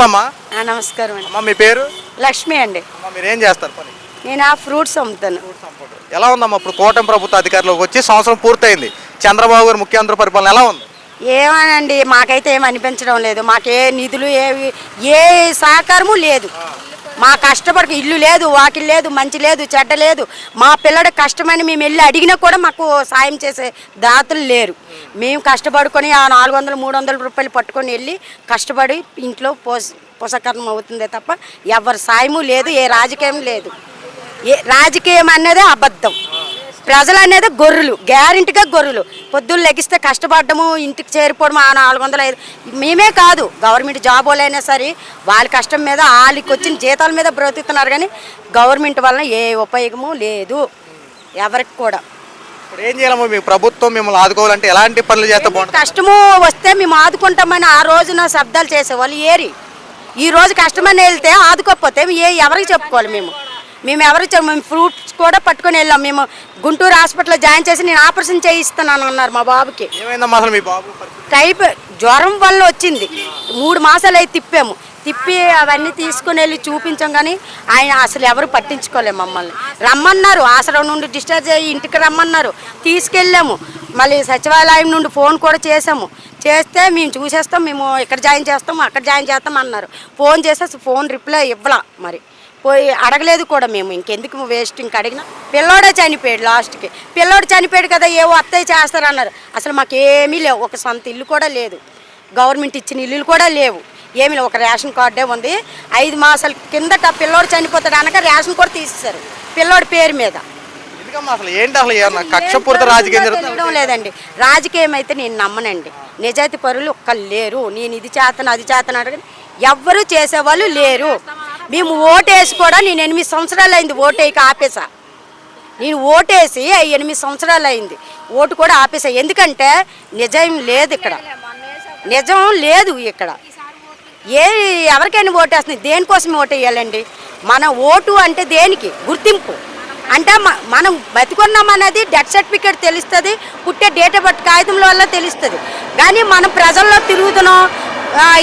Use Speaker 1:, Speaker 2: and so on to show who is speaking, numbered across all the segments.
Speaker 1: నమస్తే అమ్మా
Speaker 2: నమస్కారం అండి.
Speaker 1: అమ్మా మీ పేరు?
Speaker 2: లక్ష్మి అండి.
Speaker 1: అమ్మా మీరు ఏం చేస్తారు పని?
Speaker 2: నేను ఆ ఫ్రూట్స్ అమ్ముతాను.
Speaker 1: ఎలా ఉందమ్మా ఇప్పుడు కూటమి ప్రభుత్వ అధికారులకు వచ్చి సంవత్సరం పూర్తయింది. చంద్రబాబు గారు ముఖ్యమంత్రి పరిపాలన ఎలా ఉంది?
Speaker 2: ఏమనండి మాకైతే ఏం అనిపించడం లేదు. మాకే నిధులు ఏవి ఏ సహకారము లేదు. మా కష్టపడక ఇల్లు లేదు వాకిల్ లేదు మంచి లేదు చెడ్డ లేదు. మా పిల్లడు కష్టమని మేము వెళ్ళి అడిగినా కూడా మాకు సాయం చేసే దాతలు లేరు. మేము కష్టపడుకొని ఆ నాలుగు వందలు మూడు వందల రూపాయలు పట్టుకొని వెళ్ళి కష్టపడి ఇంట్లో పోష పోషకరణం అవుతుందే తప్ప ఎవరి సాయము లేదు ఏ రాజకీయం లేదు. ఏ రాజకీయం అనేది అబద్ధం. ప్రజలు అనేది గొర్రెలు గ్యారెంటీగా గొర్రెలు. పొద్దున్న లెగిస్తే కష్టపడము ఇంటికి చేరిపోవడం ఆ నాలుగు వందల ఐదు మేమే కాదు గవర్నమెంట్ జాబ్ వాళ్ళైనా సరే వాళ్ళ కష్టం మీద వాళ్ళకి వచ్చిన జీతాల మీద బ్రతుకుతున్నారు కానీ గవర్నమెంట్ వలన ఏ ఉపయోగము లేదు. ఎవరికి కూడా.
Speaker 1: ఇప్పుడు ఏం చేయాలమ్మా మీ ప్రభుత్వం మిమ్మల్ని ఆదుకోవాలంటే ఎలాంటి పనులు చేస్తే బాగుంటుంది?
Speaker 2: కష్టము వస్తే మేము ఆదుకుంటామని ఆ రోజున శబ్దాలు చేసేవాళ్ళు ఏరి. ఈ రోజు కష్టమని వెళ్తే ఆదుకోకపోతే ఏ ఎవరికి చెప్పుకోవాలి మేము? మేము ఎవరికి మేము ఫ్రూట్స్ కూడా పట్టుకొని వెళ్ళాం. మేము గుంటూరు హాస్పిటల్లో జాయిన్ చేసి నేను ఆపరేషన్ చేయిస్తున్నాను అన్నారు మా బాబుకి.
Speaker 1: ఏమైందమ్మా అసలు మీ బాబు?
Speaker 2: టైప్ జ్వరం వల్ల వచ్చింది. మూడు మాసాలు అయితే తిప్పాము. తిప్పి అవన్నీ తీసుకుని వెళ్ళి చూపించాం కానీ ఆయన అసలు ఎవరు పట్టించుకోలేము మమ్మల్ని. రమ్మన్నారు ఆసరం నుండి డిశ్చార్జ్ అయ్యి ఇంటికి రమ్మన్నారు. తీసుకెళ్ళాము. మళ్ళీ సచివాలయం నుండి ఫోన్ కూడా చేసాము చేస్తే మేము చూసేస్తాం మేము ఇక్కడ జాయిన్ చేస్తాము అక్కడ జాయిన్ చేస్తాం అన్నారు. ఫోన్ చేస్తే ఫోన్ రిప్లై ఇవ్వలా మరి. పోయి అడగలేదు కూడా మేము ఇంకెందుకు వేస్ట్ ఇంక అడిగినా. పిల్లోడే చనిపోయాడు లాస్ట్కి. పిల్లోడు చనిపోయాడు కదా ఏవో అత్తయ్య చేస్తారన్నారు. అసలు మాకేమీ లేవు ఒక సొంత ఇల్లు కూడా లేదు. గవర్నమెంట్ ఇచ్చిన ఇల్లులు కూడా లేవు. ఏమీ ఒక రేషన్ కార్డే ఉంది. ఐదు మాసాల కిందట పిల్లోడు చనిపోతాడు అనక రేషన్ కూడా తీసేశారు. పిల్లోడి పేరు మీద.
Speaker 1: ఎందుకమ్మా అసలు ఏంటి అసలు ఏమన్నా కక్షపూరిత రాజకీయం జరుగుతుంది?
Speaker 2: తెలియడం లేదండి. రాజకీయం అయితే నేను నమ్మనండి. నిజాయితీ పరులు ఒక్కరు లేరు. నేను ఇది చేతను అది చేతను అడగని ఎవ్వరూ చేసేవాళ్ళు లేరు. మేము ఓటేసి కూడా నేను ఎనిమిది సంవత్సరాలు అయింది ఓటేకి ఆపేసా. నేను ఓటేసి ఎనిమిది సంవత్సరాలు అయింది. ఓటు కూడా ఆపేసా. ఎందుకంటే నిజం లేదు ఇక్కడ. నిజం లేదు ఇక్కడ. ఏ ఎవరికైనా ఓటేస్తుంది దేనికోసం ఓటు వేయాలండి మన ఓటు అంటే దేనికి? గుర్తింపు. అంటే మనం బతికున్నాం అనేది డెత్ సర్టిఫికేట్ తెలుస్తుంది పుట్టే డేట్ ఆఫ్ బర్త్ కాగితంలో వల్ల తెలుస్తుంది. కానీ మనం ప్రజల్లో తిరుగుతున్నాం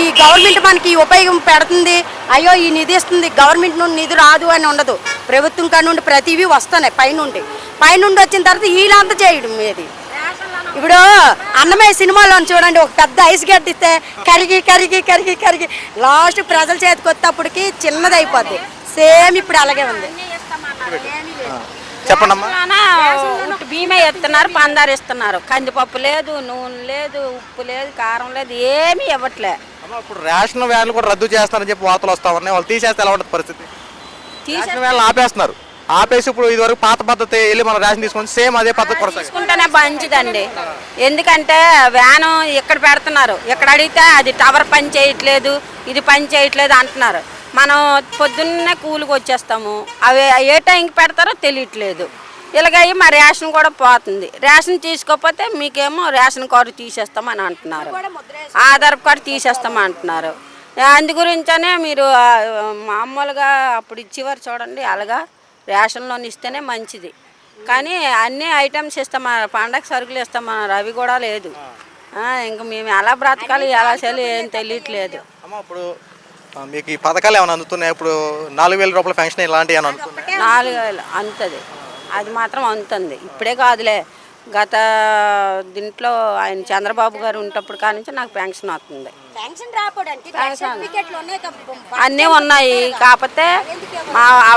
Speaker 2: ఈ గవర్నమెంట్ మనకి ఉపయోగం పెడుతుంది అయ్యో ఈ నిధి ఇస్తుంది గవర్నమెంట్ నుండి నిధి రాదు అని ఉండదు. ప్రభుత్వం కానుండి ప్రతివి వస్తున్నాయి పైనుండి. పైనుండి వచ్చిన తర్వాత వీళ్ళంతా చేయడం ఇది ఇప్పుడు అన్నమయ్య సినిమాలో చూడండి ఒక పెద్ద ఐస్ గడ్డ ఇస్తే కరిగి కరిగి కరిగి కరిగి. లాస్ట్ ప్రజల చేతికి వచ్చేటప్పటికి చిన్నది అయిపోద్ది సేమ్ ఇప్పుడు అలాగే ఉంది.
Speaker 3: ఉట్టి బియ్యమే ఇస్తున్నారు పందారు ఇస్తున్నారు. కందిపప్పు లేదు నూనె లేదు ఉప్పు లేదు కారం లేదు ఏమీ ఇవ్వట్లే.
Speaker 1: ఇప్పుడు రేషన్ వ్యాన్లు కూడా రద్దు చేస్తారని చెప్పి వార్తలు వస్తా ఉన్నాయి. వాళ్ళు తీసేస్తే ఎలా ఉంటుంది పరిస్థితి? రేషన్ వ్యాన్లు ఆపేస్తున్నారు. ఆపేసి ఇప్పుడు ఇదివరకు పాత పద్ధతి వెళ్ళి మనం రేషన్ తీసుకొని సేమ్ అదే పద్ధతి కొనసాగి
Speaker 3: తీసుకుంటేనే మంచిదండి. ఎందుకంటే వ్యాను ఇక్కడ పెడుతున్నారు? ఇక్కడ అడిగితే అది టవర్ పని చేయట్లేదు ఇది పని చేయట్లేదు అంటున్నారు. మనం పొద్దున్నే కూలికి వచ్చేస్తాము. అవి ఏ టైంకి పెడతారో తెలియట్లేదు. ఇలాగయ్యి మా రేషన్ కూడా పోతుంది. రేషన్ తీసుకోకపోతే మీకేమో రేషన్ కార్డు తీసేస్తామని అంటున్నారు. ఆధార్ కార్డు తీసేస్తామని అంటున్నారు. అందు గురించనే మీరు మామూలుగా అప్పుడు ఇచ్చేవారు చూడండి అలాగా రేషన్లోని ఇస్తేనే మంచిది. కానీ అన్ని ఐటమ్స్ ఇస్తామన్నారు పండగ సరుకులు ఇస్తామన్నారు అవి కూడా లేదు. ఆ, ఇంక మేము ఎలా బ్రతకాలి ఎలా చేయాలి ఏం తెలియట్లేదు.
Speaker 1: అమ్మ ఇప్పుడు మీకు ఈ పథకాలు ఏమైనా అందుతున్నాయి? ఇప్పుడు నాలుగు వేల రూపాయల పెన్షన్ ఇలాంటివి ఏమైనా అందుతున్నాయి?
Speaker 3: నాలుగు వేలు అంతది. అది మాత్రం అంతుంది. ఇప్పుడే కాదులే. గత దీంట్లో ఆయన చంద్రబాబు గారు ఉన్నప్పుడు కాడి నుంచి నాకు పెన్షన్ వస్తుంది. అన్నీ ఉన్నాయి. కాకపోతే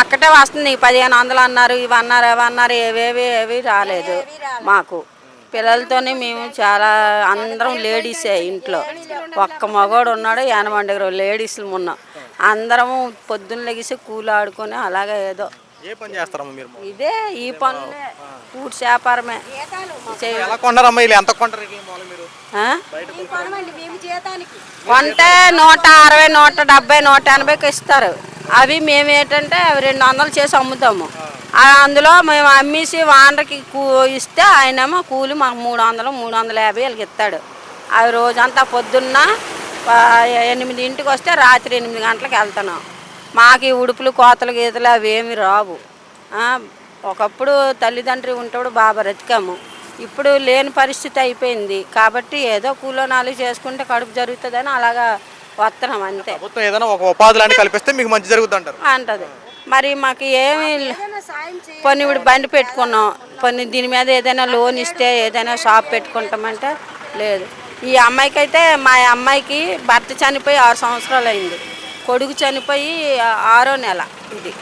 Speaker 3: ఒక్కటే వస్తుంది. పదిహేను వందలు అన్నారు ఇవి అన్నారు అవి అన్నారు ఏవేవి ఏవి రాలేదు. మాకు పిల్లలతోనే మేము చాలా అందరం లేడీసే ఇంట్లో. ఒక్క మగోడు ఉన్నాడు ఎనమండి లేడీస్లు ఉన్నాం అందరము పొద్దున్న లెగిసి కూలి ఆడుకొని అలాగే ఏదో
Speaker 1: ఏ పని చేస్తారమ్మా మీరు?
Speaker 3: ఇదే ఈ పనులే. ఫ్రూట్స్ వ్యాపారమే.
Speaker 1: ఎలా వీళ్ళు? ఎంత కొంటారు మీరు?
Speaker 3: కొంటే నూట అరవై నూట డెబ్బై నూట ఎనభైకి ఇస్తారు. అవి మేము ఏంటంటే అవి రెండు వందలు చేసి అమ్ముతాము. ఆ. అందులో మేము అమ్మేసి వానరకి కూ ఇస్తే ఆయనేమో కూలి మాకు మూడు వందలు మూడు వందల యాభై వాళ్ళకి ఇస్తాడు. అవి రోజంతా పొద్దున్న ఆ, ఎనిమిదింటికి వస్తే రాత్రి ఎనిమిది గంటలకు వెళ్తున్నాం. మాకు ఈ ఉడుపులు కోతలు గీతలు అవి ఏమి రావు. ఆ, ఒకప్పుడు తల్లిదండ్రి ఉంటప్పుడు బాగా బ్రతికాము. ఇప్పుడు లేని పరిస్థితి అయిపోయింది. కాబట్టి ఏదో కూలో నాలుగు చేసుకుంటే కడుపు జరుగుతుందని అలాగా వస్తున్నాం అంతే.
Speaker 1: ప్రభుత్వం ఏదైనా ఒక ఉపాధి లాంటి కల్పిస్తే మీకు మంచి జరుగుతుంది అంటారు.
Speaker 3: అంటది. మరి మాకు ఏమీ కొన్ని ఇప్పుడు బండి పెట్టుకున్నాం. కొన్ని దీని మీద ఏదైనా లోన్ ఇస్తే ఏదైనా షాప్ పెట్టుకుంటామంటే లేదు. ఈ అమ్మాయికి అయితే మా అమ్మాయికి భర్త చనిపోయి ఆరు సంవత్సరాలు అయింది. కొడుకు చనిపోయి ఆరో నెల ఇది.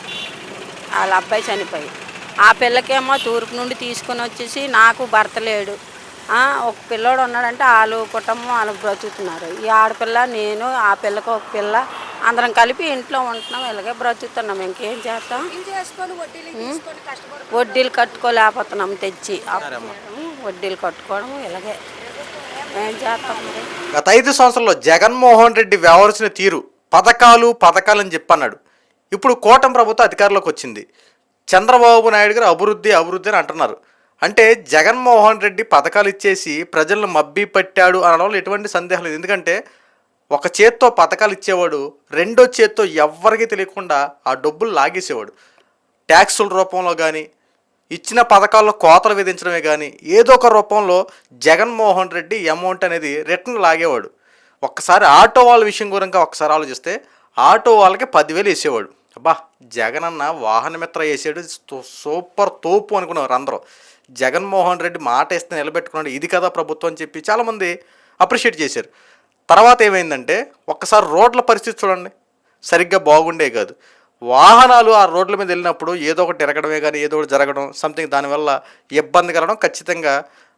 Speaker 3: వాళ్ళ అబ్బాయి చనిపోయి. ఆ పిల్లకేమో తూర్పు నుండి తీసుకొని వచ్చేసి నాకు భర్త లేడు. ఆ, ఒక పిల్లోడు ఉన్నాడంటే వాళ్ళు కుటుంబం వాళ్ళు బ్రతుకుతున్నారు. ఈ ఆడపిల్ల నేను ఆ పిల్లకి ఒక పిల్ల అందరం కలిపి ఇంట్లో ఉంటున్నాం ఇలాగే బ్రతుకుతున్నాం. ఇంకేం చేస్తాం? వడ్డీలు కట్టుకోలేకపోతున్నాం తెచ్చి. వడ్డీలు కట్టుకోవడం ఇలాగే. ఏం చేస్తాం
Speaker 1: గత ఐదు సంవత్సరాల్లో జగన్మోహన్ రెడ్డి వ్యవహరించిన తీరు పథకాలు పథకాలు అని చెప్పన్నాడు. ఇప్పుడు కూటమి ప్రభుత్వం అధికారంలోకి వచ్చింది. చంద్రబాబు నాయుడు గారు అభివృద్ధి అభివృద్ధి అని అంటున్నారు. అంటే జగన్మోహన్ రెడ్డి పథకాలు ఇచ్చేసి ప్రజలను మబ్బి పట్టాడు అనడంలో ఎటువంటి సందేహం లేదు. ఎందుకంటే ఒక చేత్తో పథకాలు ఇచ్చేవాడు రెండో చేత్తో ఎవరికీ తెలియకుండా ఆ డబ్బులు లాగేసేవాడు. ట్యాక్సుల రూపంలో కానీ ఇచ్చిన పథకాల్లో కోతలు విధించడమే కానీ ఏదో ఒక రూపంలో జగన్మోహన్ రెడ్డి అమౌంట్ అనేది రిటర్న్ లాగేవాడు. ఒక్కసారి ఆటో వాళ్ళ విషయం గురించి ఒకసారి ఆలోచిస్తే ఆటో వాళ్ళకి పదివేలు వేసేవాడు. అబ్బా జగన్ అన్న వాహనమిత్ర వేసాడు సూపర్ తోపు అనుకున్నారు అందరూ. జగన్మోహన్ రెడ్డి మాట ఇస్తే నిలబెట్టుకున్నాడు ఇది కదా ప్రభుత్వం అని చెప్పి చాలామంది అప్రిషియేట్ చేశారు. తర్వాత ఏమైందంటే ఒక్కసారి రోడ్ల పరిస్థితి చూడండి. సరిగ్గా బాగుండే కాదు. వాహనాలు ఆ రోడ్ల మీద వెళ్ళినప్పుడు ఏదో ఒకటి తిరగడమే కానీ ఏదో ఒకటి జరగడం సంథింగ్ దానివల్ల ఇబ్బంది కలగడం ఖచ్చితంగా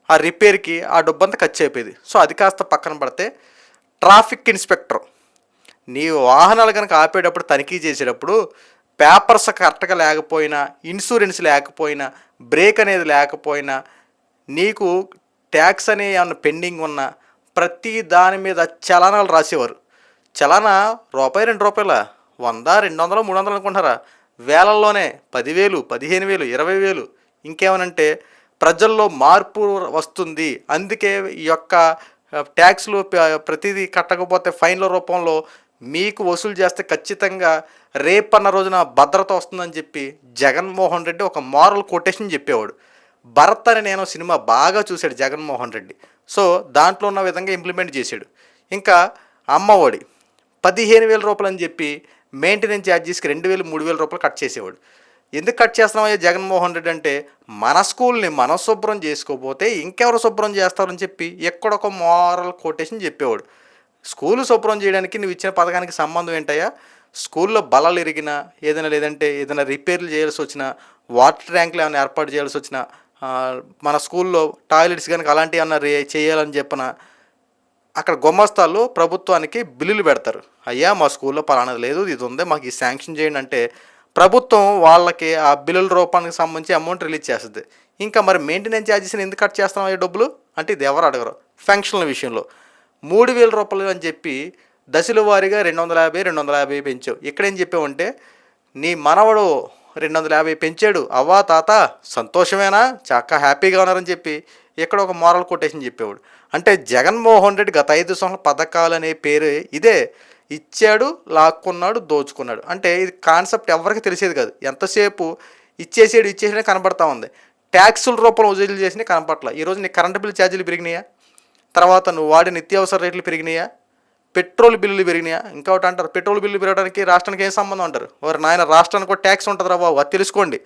Speaker 1: ఆ రిపేర్కి ఆ డబ్బంతా ఖర్చు అయిపోయేది. సో అది కాస్త పక్కన పడితే ట్రాఫిక్ ఇన్స్పెక్టర్. నీ వాహనాలు కనుక ఆపేటప్పుడు తనిఖీ చేసేటప్పుడు పేపర్స్ కరెక్ట్గా లేకపోయినా ఇన్సూరెన్స్ లేకపోయినా బ్రేక్ అనేది లేకపోయినా నీకు ట్యాక్స్ అనే ఏమన్నా పెండింగ్ ఉన్నా ప్రతి దాని మీద చలనాలు రాసేవారు. చలాన రూపాయి రెండు రూపాయల? వంద రెండు వందలు మూడు వందలు అనుకుంటారా? వేలల్లోనే పదివేలు పదిహేను వేలు ఇరవై వేలు ఇంకేమనంటే ప్రజల్లో మార్పు వస్తుంది. అందుకే ఈ యొక్క ట్యాక్స్లు ప్రతిదీ కట్టకపోతే ఫైన్ల రూపంలో మీకు వసూలు చేస్తే ఖచ్చితంగా రేపన్న రోజున భద్రత వస్తుందని చెప్పి జగన్మోహన్ రెడ్డి ఒక మారల్ కొటేషన్ చెప్పేవాడు. భరత్ అని నేను సినిమా బాగా చూశాడు జగన్మోహన్ రెడ్డి. సో దాంట్లో ఉన్న విధంగా ఇంప్లిమెంట్ చేశాడు. ఇంకా అమ్మఒడి పదిహేను వేల రూపాయలు అని చెప్పి మెయింటెనెన్స్ ఛార్జెస్కి రెండు వేలు మూడు వేల రూపాయలు కట్ చేసేవాడు. ఎందుకు కట్ చేస్తున్నామయ్యా జగన్మోహన్ రెడ్డి అంటే మన స్కూల్ని మనం శుభ్రం చేసుకోకపోతే ఇంకెవరు శుభ్రం చేస్తారని చెప్పి ఎక్కడొక మోరల్ కొటేషన్ చెప్పేవాడు. స్కూల్ శుభ్రం చేయడానికి నువ్వు ఇచ్చిన పథకానికి సంబంధం ఏంటయ్యా? స్కూల్లో బలాలు ఇరిగినా ఏదైనా లేదంటే ఏదైనా రిపేర్లు చేయాల్సి వచ్చినా వాటర్ ట్యాంకులు ఏమైనా ఏర్పాటు చేయాల్సి వచ్చినా మన స్కూల్లో టాయిలెట్స్ కనుక అలాంటివి ఏమన్నా రే చేయాలని చెప్పిన అక్కడ గుమ్మస్తాలు ప్రభుత్వానికి బిల్లులు పెడతారు. అయ్యా మా స్కూల్లో పలానది లేదు ఇది ఉంది మాకు ఈ శాంక్షన్ చేయండి అంటే ప్రభుత్వం వాళ్ళకి ఆ బిల్లుల రూపానికి సంబంధించి అమౌంట్ రిలీజ్ చేస్తుంది. ఇంకా మరి మెయింటెనెన్స్ ఛార్జెస్ని ఎందుకు కట్ చేస్తున్నాం ఈ డబ్బులు? అంటే ఇది ఎవరు అడగరు. ఫంక్షన్ల విషయంలో. మూడు వేల రూపాయలు అని చెప్పి దశల వారీగా రెండు వందల యాభై రెండు వందల యాభై పెంచావు. ఇక్కడేం చెప్పామంటే నీ మనవడు రెండు వందల యాభై పెంచాడు. అవ్వా తాత సంతోషమేనా? చక్కగా హ్యాపీగా ఉన్నారని చెప్పి ఇక్కడ ఒక మోరల్ కొటేషన్ చెప్పేవాడు. అంటే జగన్మోహన్ రెడ్డి గత ఐదు సంవత్సరాల పథకాలు అనే పేరు ఇదే. ఇచ్చాడు లాక్కున్నాడు దోచుకున్నాడు. అంటే ఇది కాన్సెప్ట్ ఎవరికి తెలిసేది కాదు. ఎంతసేపు ఇచ్చేసాడు ఇచ్చేసాడు కనబడతా ఉంది. ట్యాక్సుల రూపంలో వసూలు చేసినా కనపట్ల ఈరోజు నీ కరెంటు బిల్ ఛార్జీలు పెరిగినాయా? తర్వాత నువ్వు వాడే నిత్యావసర రేట్లు పెరిగినాయా? పెట్రోల్ బిల్లులు పెరిగినాయా? ఇంకొకటి అంటారు పెట్రోల్ బిల్లు పెరగడానికి రాష్ట్రానికి ఏం సంబంధం అంటారు? వారు నాయన రాష్ట్రానికి కూడా ట్యాక్స్ ఉంటుంది బాబు అది తెలుసుకోండి.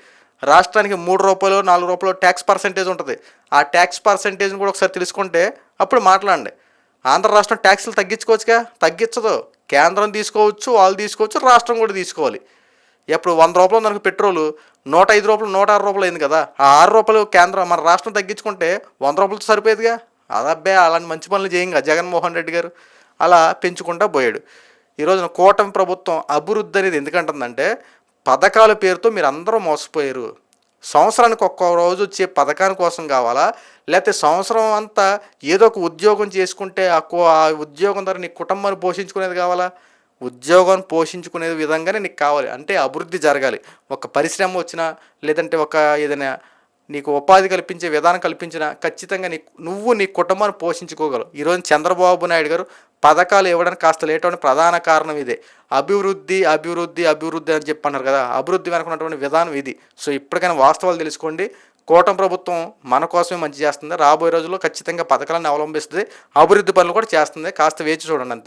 Speaker 1: రాష్ట్రానికి మూడు రూపాయలు నాలుగు రూపాయలు ట్యాక్స్ పర్సెంటేజ్ ఉంటుంది. ఆ ట్యాక్స్ పర్సెంటేజ్ని కూడా ఒకసారి తెలుసుకుంటే అప్పుడు మాట్లాడండి. ఆంధ్ర రాష్ట్రం ట్యాక్సులు తగ్గించుకోవచ్చుగా? తగ్గించదు. కేంద్రం తీసుకోవచ్చు వాళ్ళు తీసుకోవచ్చు రాష్ట్రం కూడా తీసుకోవాలి. ఎప్పుడు వంద రూపాయలు మనకు పెట్రోల్ నూట ఐదు రూపాయలు నూట ఆరు రూపాయలు అయింది కదా. ఆ ఆరు రూపాయలు కేంద్రం మన రాష్ట్రం తగ్గించుకుంటే వంద రూపాయలతో సరిపోయేదిగా? అదబ్బే అలాంటి మంచి పనులు చేయంగా జగన్మోహన్ రెడ్డి గారు. అలా పెంచుకుంటా పోయాడు. ఈరోజున కూటమి ప్రభుత్వం అభివృద్ధి అనేది ఎందుకంటుందంటే పథకాల పేరుతో మీరు అందరూ మోసపోయారు. సంవత్సరానికి ఒక్క రోజు వచ్చే పథకాని కోసం కావాలా? లేకపోతే సంవత్సరం అంతా ఏదో ఒక ఉద్యోగం చేసుకుంటే ఆ కో- ఆ ఉద్యోగం ద్వారా నీ కుటుంబాన్ని పోషించుకునేది కావాలా? ఉద్యోగం పోషించుకునే విధంగానే నీకు కావాలి. అంటే అభివృద్ధి జరగాలి. ఒక పరిశ్రమ వచ్చినా లేదంటే ఒక ఏదైనా నీకు ఉపాధి కల్పించే విధానం కల్పించిన ఖచ్చితంగా నీ నువ్వు నీ కుటుంబాన్ని పోషించుకోగలవు. ఈరోజు చంద్రబాబు నాయుడు గారు పథకాలు ఇవ్వడానికి కాస్త లేట్ అవ్వడానికి ప్రధాన కారణం ఇదే. అభివృద్ధి అభివృద్ధి అభివృద్ధి అని చెప్పి అన్నారు కదా అభివృద్ధి వెనుకున్నటువంటి విధానం ఇది. సో ఇప్పటికైనా వాస్తవాలు తెలుసుకోండి. కూటమి ప్రభుత్వం మన కోసమే మంచి చేస్తుంది. రాబోయే రోజుల్లో ఖచ్చితంగా పథకాలను అవలంబిస్తుంది. అభివృద్ధి పనులు కూడా చేస్తుంది. కాస్త వేచి చూడండి అంతే.